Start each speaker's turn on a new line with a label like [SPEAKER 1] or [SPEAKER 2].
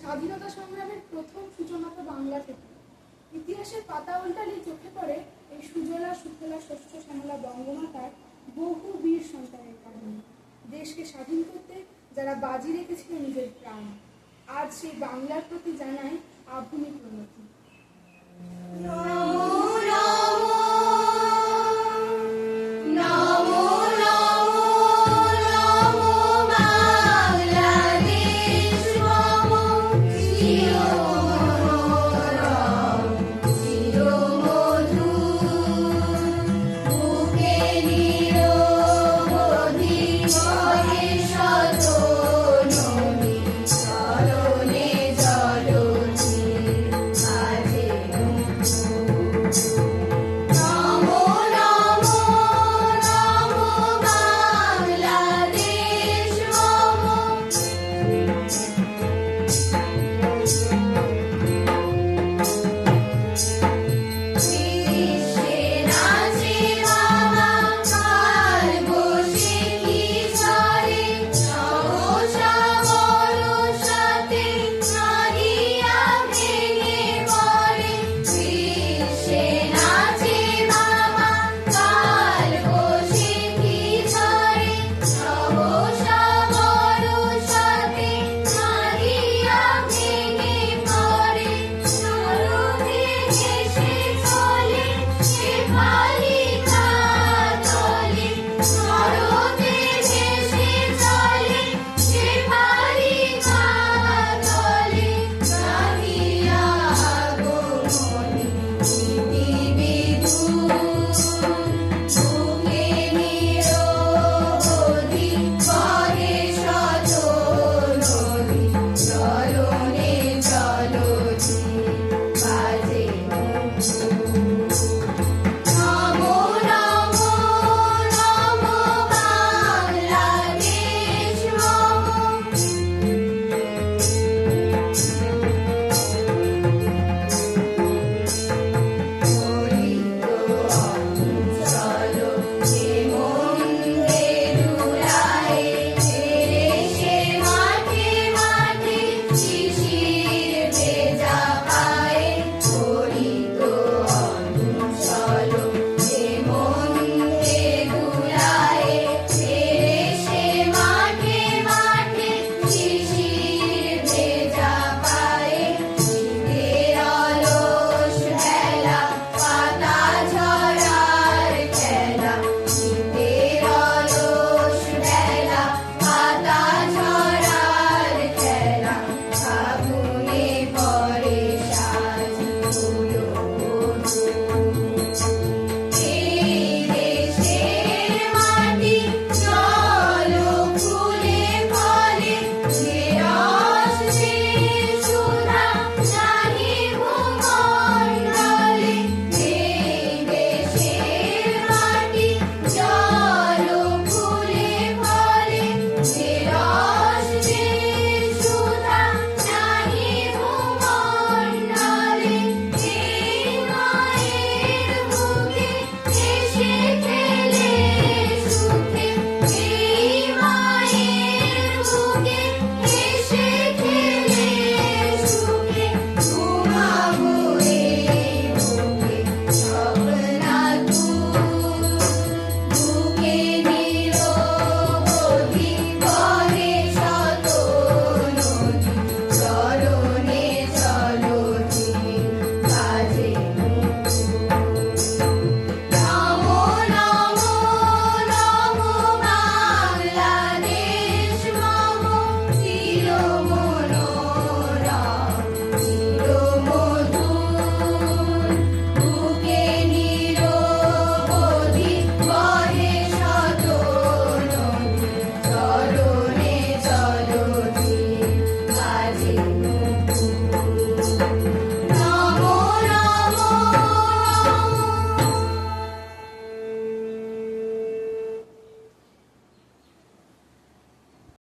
[SPEAKER 1] স্বাধীনতা সংগ্রামের প্রথম সূচনা তো বাংলা থেকে। ইতিহাসের পাতা উল্টালে চোখে পড়ে এই সুজলা, সুফলা শস্য শ্যামলা বঙ্গমাতার বহু বীর সন্তানের কাহিনী। দেশকে স্বাধীন করতে যারা বাজি রেখেছিল নিজের প্রাণ, আজ সেই বাংলার প্রতি জানায় আধুনিক উন্নতি